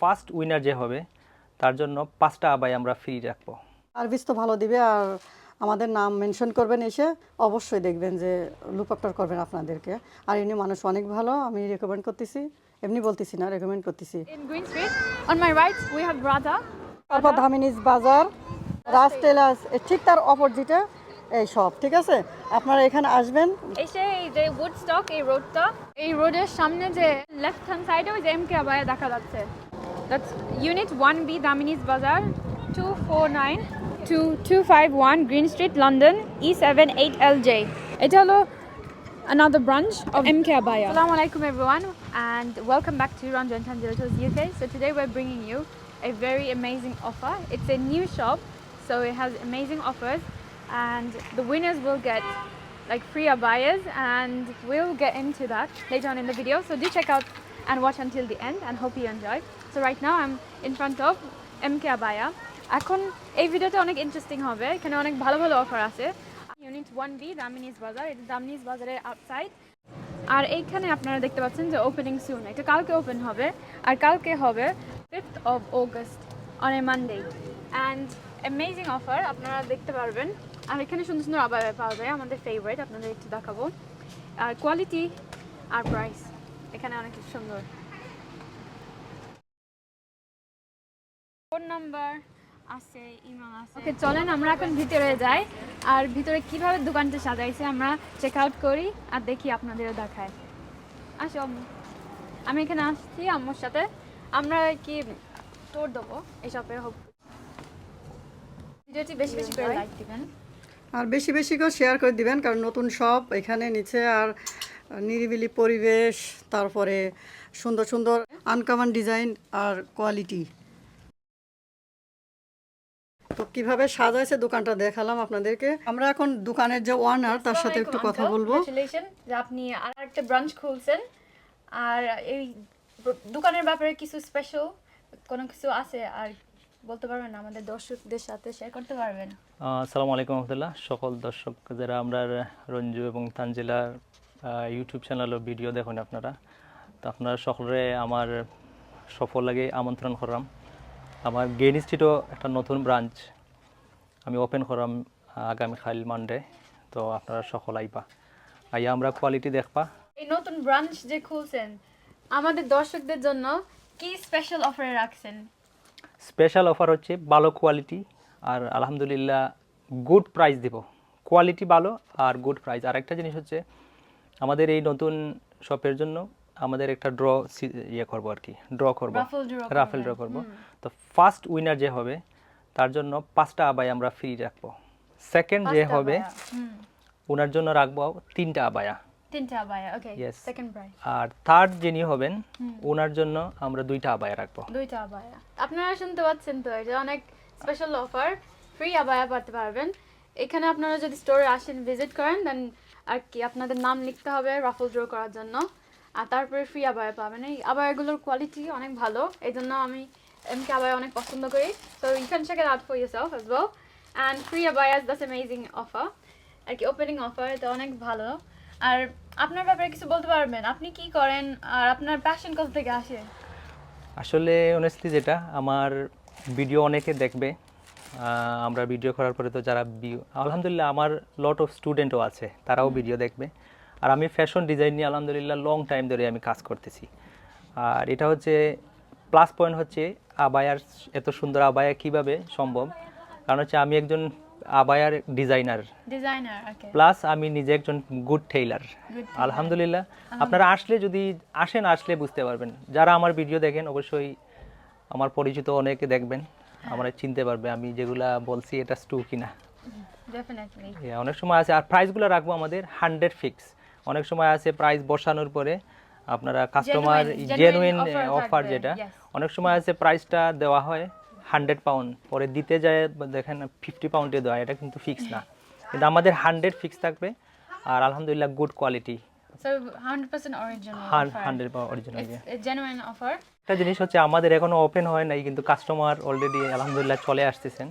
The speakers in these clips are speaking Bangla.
ফার্স্ট উইনার যে হবে তার জন্য পাঁচটা আবাই আমরা ফ্রি রাখব। সার্ভিস তো ভালো দিবে আর আমাদের নাম মেনশন করবেন এসে অবশ্যই দেখবেন যে লুক আফটার করবেন আপনাদেরকে। আর এমনি মানুষ অনেক ভালো আমি রেকমেন্ড করতেছি এমনি বলতেছি না রেকমেন্ড করতেছি। In Green Street, on my right, we have Radha. তারপর ধামিনিজ বাজার রাজ টেলার্স এর ঠিক তার অপোজিটে এই সব ঠিক আছে? আপনারা এখানে আসবেন। এসে এই যে উডস্টক এই রোডটা এই রোডের সামনে যে লেফট হ্যান্ড সাইডে ওই যে এম কে আবায়া দেখা যাচ্ছে। দ্যাটস ইউনিট ওয়ান বি দামিনিস বাজার two four nine two two five one green street London E seven eight L J এটা হলো another branch of MK Abaya. Assalamu alaikum everyone and welcome back to Ranjan Tanjiratos UK. So today we're bringing you a very amazing offer. It's a new shop so it has amazing offers and the winners will get like free abayas and we'll get into that later on in the video. So do check out and watch until the end and hope you enjoy. So right now I'm in front of MK Abaya. এখন এই ভিডিওটা অনেক ইন্টারেস্টিং হবে। এখানে অনেক ভালো ভালো অফার আছে। ইউনিট ওয়ান বি দামিনিস বাজার এটা দামিনিস বাজারের আউটসাইড আর এইখানে আপনারা দেখতে পাচ্ছেন যে ওপেনিং সুন এটা কালকে ওপেন হবে। আর কালকে হবে fifth of August on a Monday and amazing offer আপনারা দেখতে পারবেন। আর এখানে সুন্দর সুন্দর আবার পাওয়া যায়। আমাদের ফেভারিট আপনাদের একটু দেখাবো। আর কোয়ালিটি আর প্রাইস এখানে অনেক সুন্দর। ফোন নাম্বার আছে ইমেল আছে। ওকে চলেন আমরা এখন ভিতরে যাই। আর ভিতরে কীভাবে দোকানটা সাজাইছে আমরা চেক আউট করি আর দেখি আপনাদেরও দেখায়। আসো। আমি এখানে আসছি আম্মুর সাথে। আমরা কি টোর দেবো? শপে হোক। ভিডিওটি বেশি বেশি করে লাইক দিবেন। আর বেশি বেশি করে শেয়ার করে দিবেন কারণ নতুন সব এখানে নিচে আর নিরিবিলি পরিবেশ তারপরে সুন্দর সুন্দর আনকমন ডিজাইন আর কোয়ালিটি তো কীভাবে সাজাইছে দোকানটা দেখালাম আপনাদেরকে। আমরা এখন দোকানের যে ওয়ানার তার সাথে একটু কথা বলব। যে আপনি আর একটা ব্রাঞ্চ খুলছেন। আর এই দোকানের ব্যাপারে কিছু স্পেশাল কোনো কিছু আছে? আর বলতে পারবেন আমাদের দর্শকদের সাথে শেয়ার করতে পারবেন। আসসালামু আলাইকুম রহমতুল্লাহ। সকল দর্শক যারা আমরা রঞ্জু এবং তানজিলার ইউটিউব চ্যানেলের ভিডিও দেখুন আপনারা। তো আপনারা সকলে আমার সফল লাগে আমন্ত্রণ করলাম। আমার গেইন স্ট্রিটও একটা নতুন ব্রাঞ্চ আমি ওপেন করলাম আগামীকাল মানডে তো আপনারা সকল আইবা। আইয়া আমরা কোয়ালিটি দেখবা। এই নতুন ব্রাঞ্চ যে খুলছেন আমাদের দর্শকদের জন্য কি স্পেশাল অফারে রাখছেন? স্পেশাল অফার হচ্ছে ভালো কোয়ালিটি আর আলহামদুলিল্লাহ গুড প্রাইস দিব। কোয়ালিটি ভালো আর গুড প্রাইস আর একটা জিনিস হচ্ছে আমাদের এই নতুন শপের জন্য আমাদের একটা ড্র ইয়ে করব আর কি ড্র করব। রাফেল ড্র করব তো ফার্স্ট উইনার যে হবে তার জন্য পাঁচটা আবাই আমরা ফ্রি রাখব। সেকেন্ড যে হবে ওনার জন্য রাখব তিনটা আবায়া। তিনটা আবায়া ওকে Yes. সেকেন্ড আর থার্ড যিনি হবেন ওনার জন্য আমরা দুইটা আবায়া রাখব। দুইটা আবায়া। আপনারা শুনতে পাচ্ছেন তো এটা অনেক স্পেশাল অফার ফ্রি আবায়া পাতে পারবেন। এখানে আপনারা যদি স্টোরে আসেন ভিজিট করেন দেন আর কি আপনাদের নাম লিখতে হবে রাফল ড্র করার জন্য। আর তারপরে ফ্রি আবায়া পাবেন এই আবায়াগুলোর কোয়ালিটি অনেক ভালো এই জন্য আমি এমকে আবায়া অনেক পছন্দ করি। তো you can check out for yourself as well and free abayas that's amazing offer আর কি ওপেনিং অফার এটা অনেক ভালো। আর আপনার ব্যাপারে কিছু বলতে পারবেন? আপনি কি করেন? আর আপনার প্যাশন কোথা থেকে আসে? আসলে অনেস্টলি যেটা, আমার ভিডিও অনেকে দেখবে। আমরা ভিডিও করার পরে তো যারা আলহামদুলিল্লাহ আমার লট অফ স্টুডেন্টও আছে তারাও ভিডিও দেখবে। আর আমি ফ্যাশন ডিজাইন নিয়ে আলহামদুলিল্লাহ লং টাইম ধরে আমি কাজ করতেছি। আর এটা হচ্ছে প্লাস পয়েন্ট হচ্ছে আবায়ার এত সুন্দর আবায়া কীভাবে সম্ভব? কারণ হচ্ছে আমি একজন আবায়ার ডিজাইনার ডিজাইনার প্লাস আমি নিজে একজন গুড টেইলার আলহামদুলিল্লাহ। আপনারা আসলে যদি আসেন আসলে বুঝতে পারবেন। যারা আমার ভিডিও দেখেন অবশ্যই আমার পরিচিত অনেকে দেখবেন। আমরা চিনতে পারবে আমি যেগুলা বলছি এটা স্টু কিনা। ডেফিনেটলি অনেক সময় আছে আর প্রাইসগুলো রাখব আমাদের হান্ড্রেড ফিক্স অনেক সময় আছে প্রাইস বসানোর পরে আপনারা কাস্টমার জেনুইন অফার যেটা অনেক সময় আছে প্রাইসটা দেওয়া হয় হান্ড্রেড পাউন্ড পরে দিতে যায় দেখেন ফিফটি পাউন্ডে দেওয়া হয়, এটা কিন্তু ফিক্স না। কিন্তু আমাদের হান্ড্রেড ফিক্স থাকবে আর আলহামদুলিল্লাহ good quality So 100% original. Hundred original It's a genuine offer. একটা জিনিস হচ্ছে আমাদের এখনও ওপেন হয় নাই কিন্তু কাস্টমার অলরেডি আলহামদুলিল্লাহ চলে আসতেছেন।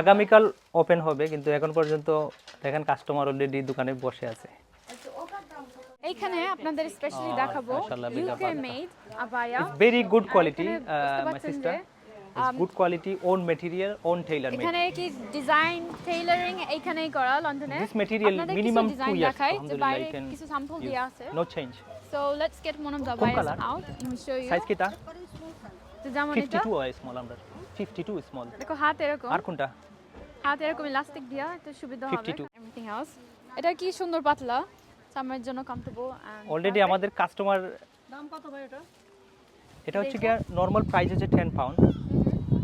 আগামীকাল ওপেন হবে কিন্তু এখন পর্যন্ত দেখেন কাস্টমার অলরেডি দোকানে বসে আছে। এইখানে আপনাদের স্পেশালি দেখাবো ইউকে মেড আবায়া। It's very good আর quality, good quality, own material, own tailor made. এখানে কি ডিজাইন টেইলারিং এইখানেই করা লন্ডনে This material আপনাদের minimum কিছু two ডিজাইন যে বাইরে কিছু স্যাম্পল. দেয়া আছে No change. So let's get one of the buyers colour? Out let me show you Size কিটা? তো যেমন এটা 52 হয় small আমরা। 52 small. দেখো হাত এরকম আর কোনটা? হাত এরকম ইলাস্টিক দিয়া একটু সুবিধা হবে 52 এভরিথিং এলস এটা কি সুন্দর পাতলা সামার জন্য কমফোর্টেবল অলরেডি আমাদের কাস্টমার দাম কত ভাই এটা এটা হচ্ছে কি নর্মাল প্রাইস হচ্ছে 10 পাউন্ড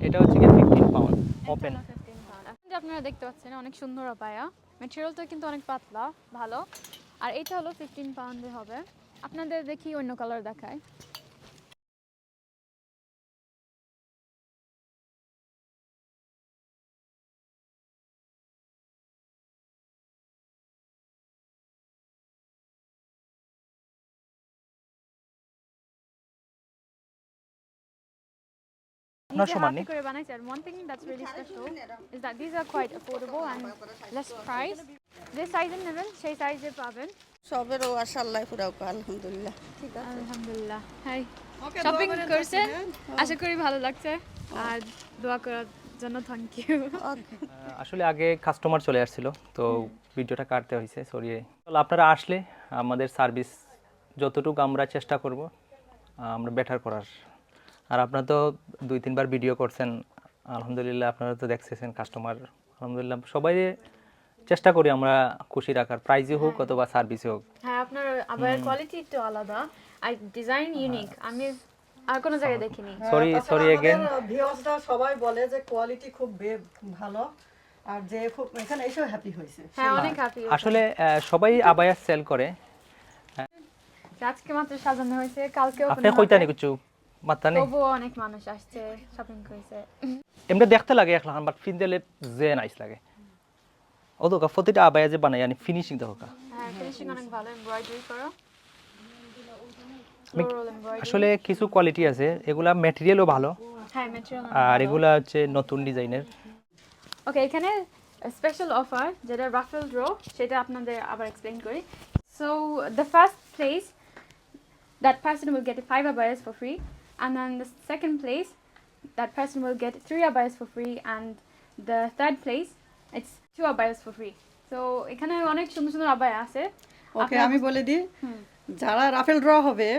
এটা হচ্ছে গিয়ে 15 পাউন্ড ওপেন আপনারা দেখতে পাচ্ছেন, অনেক সুন্দর আপায়া ম্যাটেরিয়ালটা কিন্তু অনেক পাতলা, ভালো। আর এটা হলো ফিফটিন পাউন্ডে হবে। আপনাদের দেখি অন্য কালার দেখায়। বানাইছে আর one thing that's really special is that these are quite affordable and less price. যে সাইজের নেবেন সেই সাইজে পাবেন। সবেরও আশা আল্লাহ পুরাও আলহামদুলিল্লাহ। ঠিক আছে। আলহামদুলিল্লাহ। হাই। শপিং করছেন আশা করি ভালো লাগছে। আর দোয়া করার জন্য থ্যাংক ইউ আসলে আগে কাস্টমার চলে আসছিল তো ভিডিওটা কাটতে হয়েছে সরি আপনারা আসলে আমাদের সার্ভিস যতটুকু আমরা চেষ্টা করব আমরা বেটার করার আর আপনার তো দুই তিনবার ভিডিও করছেন আলহামদুলিল্লাহ আপনারা তো দেখতেছেন কাস্টমার আলহামদুলিল্লাহ সবাই চেষ্টা করি আমরা খুশি রাখার প্রাইজে হোক অথবা সার্ভিসে হোক। হ্যাঁ আপনার আবার কোয়ালিটি একটু আলাদা। আর ডিজাইন ইউনিক আমি আর কোনো জায়গায় দেখিনি। সরি সরি এগেন ভিউয়ার্সরা সবাই বলে যে কোয়ালিটি খুব বে- ভালো। আর যে খুব এখানে এসেও হ্যাপি হয়েছে। হ্যাঁ অনেক হ্যাপি আসলে সবাই আবায়া সেল করে। আজকে মাত্র সাজানো হয়েছে কালকেও আপনি কইতা নি কিছু? মাত্রা নেই। তবুও অনেক মানুষ আসছে শপিং করেছে। এমনি দেখতে লাগে এক লাখান বাট ফিনদেলে যে নাইস লাগে। তো প্রতিটা আবায়া যে বানাই আনি ফিনিশিং দেখো হ্যাঁ ফিনিশিং অনেক ভালো এমব্রয়ডারি করো। আসলে কিছু কোয়ালিটি আছে এগুলা ম্যাটেরিয়ালও ভালো। হ্যাঁ আর এগুলা হচ্ছে নতুন ডিজাইনের ওকে এখানে স্পেশাল অফার যেটা রাফেল ড্র সেটা আপনাদের আবার এক্সপ্লেইন করি। So the first place that person will get five abayas for free and then the second place that person will get three abayas for free. And the third place it's two abayas for free. So এখানে অনেক সুন্দর সুন্দর আবায়া আছে। ওকে আমি বলে দিই। যারা রাফেল ড্র হবে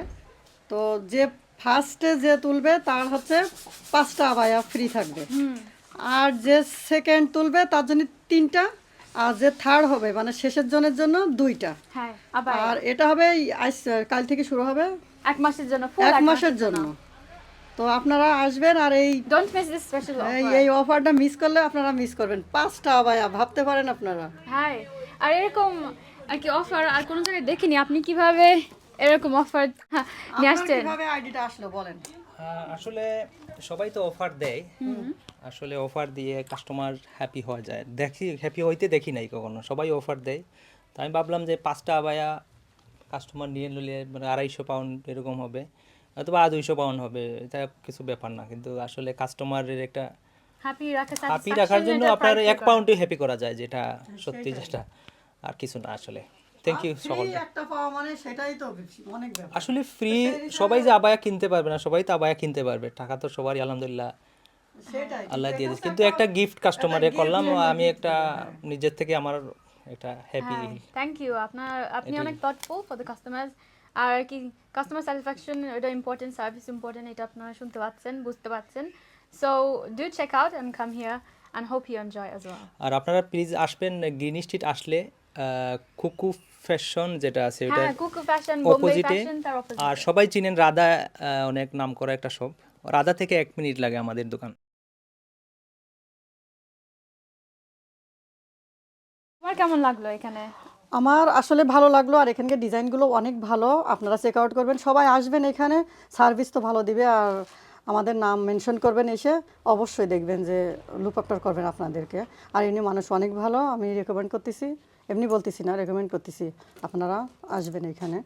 তো যে ফার্স্টে যে তুলবে তার হচ্ছে পাঁচটা আবায়া ফ্রি থাকবে। আর যে সেকেন্ড তুলবে তার জন্য তিনটা আর যে থার্ড হবে মানে শেষের জনের জন্য দুইটা। হ্যাঁ আর এটা হবে কাল থেকে শুরু হবে এক মাসের জন্য এক মাসের জন্য। তো আপনারা আসবেন আর এই ডোন্ট মিস দিস স্পেশাল এই অফার এই অফারটা মিস করলে আপনারা মিস করবেন। পাঁচটা আবায়া ভাবতে পারেন আপনারা। হ্যাঁ আর এরকম আর কি অফার আর কোনো জায়গায় দেখিনি। আপনি কীভাবে এরকম অফার নিয়ে আসছেন? কীভাবে আইডিটা আসলো বলেন। আসলে সবাই তো অফার দেয়। আসলে অফার দিয়ে কাস্টমার হ্যাপি হওয়া যায়। দেখি হ্যাপি হইতে দেখি নাই কখনো। সবাই অফার দেয়। তো আমি ভাবলাম যে পাঁচটা আবায়া কাস্টমার নিয়ে নিলে মানে আড়াইশো পাউন্ড এরকম হবে। অথবা দুইশো পাউন্ড হবে এটা কিছু ব্যাপার না কিন্তু আসলে কাস্টমারের একটা হ্যাপি রাখার জন্য আপনার এক পাউন্ডই হ্যাপি করা যায় যেটা সত্যি যেটা আর কিছু না আসলে। থ্যাংক ইউ সকলকে। মানে সেটাই তো অনেক ব্যাপার। আসলে ফ্রি সবাই যে আবায়া কিনতে পারবে না সবাই তো আবায়া কিনতে পারবে টাকা তো সবারই আলহামদুলিল্লাহ। সেটাই আল্লাহ দিয়ে দিয়েছে। কিন্তু একটা গিফট কাস্টমারে করলাম আমি একটা নিজের থেকে আমার একটা হ্যাপি থ্যাংক ইউ আপনার আপনি অনেক থটফুল ফর দ্য কাস্টমার্স আর কি কাস্টমার স্যাটিসফ্যাকশন এটা ইম্পর্টেন্ট সার্ভিস ইম্পর্টেন্ট এটা আপনারা শুনতে পাচ্ছেন বুঝতে পাচ্ছেন। So do check out and come here and hope you enjoy as well আর আপনারা প্লিজ আসবেন গ্রিন স্ট্রিট আসলে কুকু ফ্যাশন যেটা আছে ওটা হ্যাঁ কুকু ফ্যাশন অপোজিটে ফ্যাশন তার অপোজিট আর সবাই চিনেন রাধা অনেক নাম করা একটা শপ রাধা থেকে এক মিনিট লাগে আমাদের দোকান। তোমার কেমন লাগল এখানে? আমার আসলে ভালো লাগল আর এখানকার ডিজাইনগুলো অনেক ভালো। আপনারা চেক আউট করবেন। সবাই আসবেন এখানে সার্ভিস তো ভালো দিবে আর আমাদের নাম মেনশন করবেন এসে। অবশ্যই দেখবেন যে লুক আফটার করবেন আপনাদেরকে। আর এমনি মানুষ অনেক ভালো আমি রেকমেন্ড করতেছি। এমনি বলতেছি না রেকমেন্ড করতেছি। আপনারা আসবেন এখানে।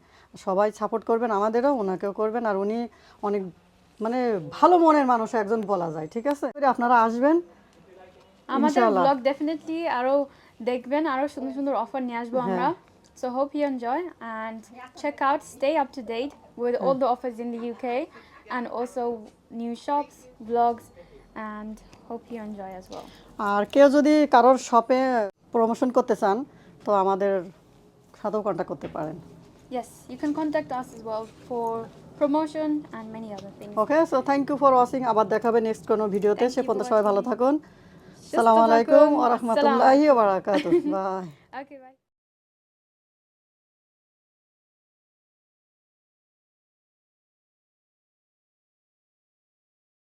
সবাই সাপোর্ট করবেন আমাদেরও ওনাকেও করবেন। আর উনি অনেক মানে ভালো মনের মানুষ একজন বলা যায় ঠিক আছে? আপনারা আসবেন আমাদের ব্লগ ডেফিনেটলি আরও দেখবেন আরও সুন্দর সুন্দর অফার নিয়ে আসব আমরা। So hope you enjoy and check out stay up to date with all the offers in the UK and also new shops blogs and hope you enjoy as well আর কেউ যদি কারোর শপে প্রমোশন করতে চান তো আমাদের সাথেও কন্ট্যাক্ট করতে পারেন। Yes you can contact us as well for promotion and many other things okay so thank you for watching আবার দেখাবে নেক্সট কোনো ভিডিওতে সে পর্যন্ত সবাই ভালো থাকুন। সালামু আলাইকুম। ওয়া রাহমাতুল্লাহি ওয়া বারাকাতুহু বাই Okay, bye.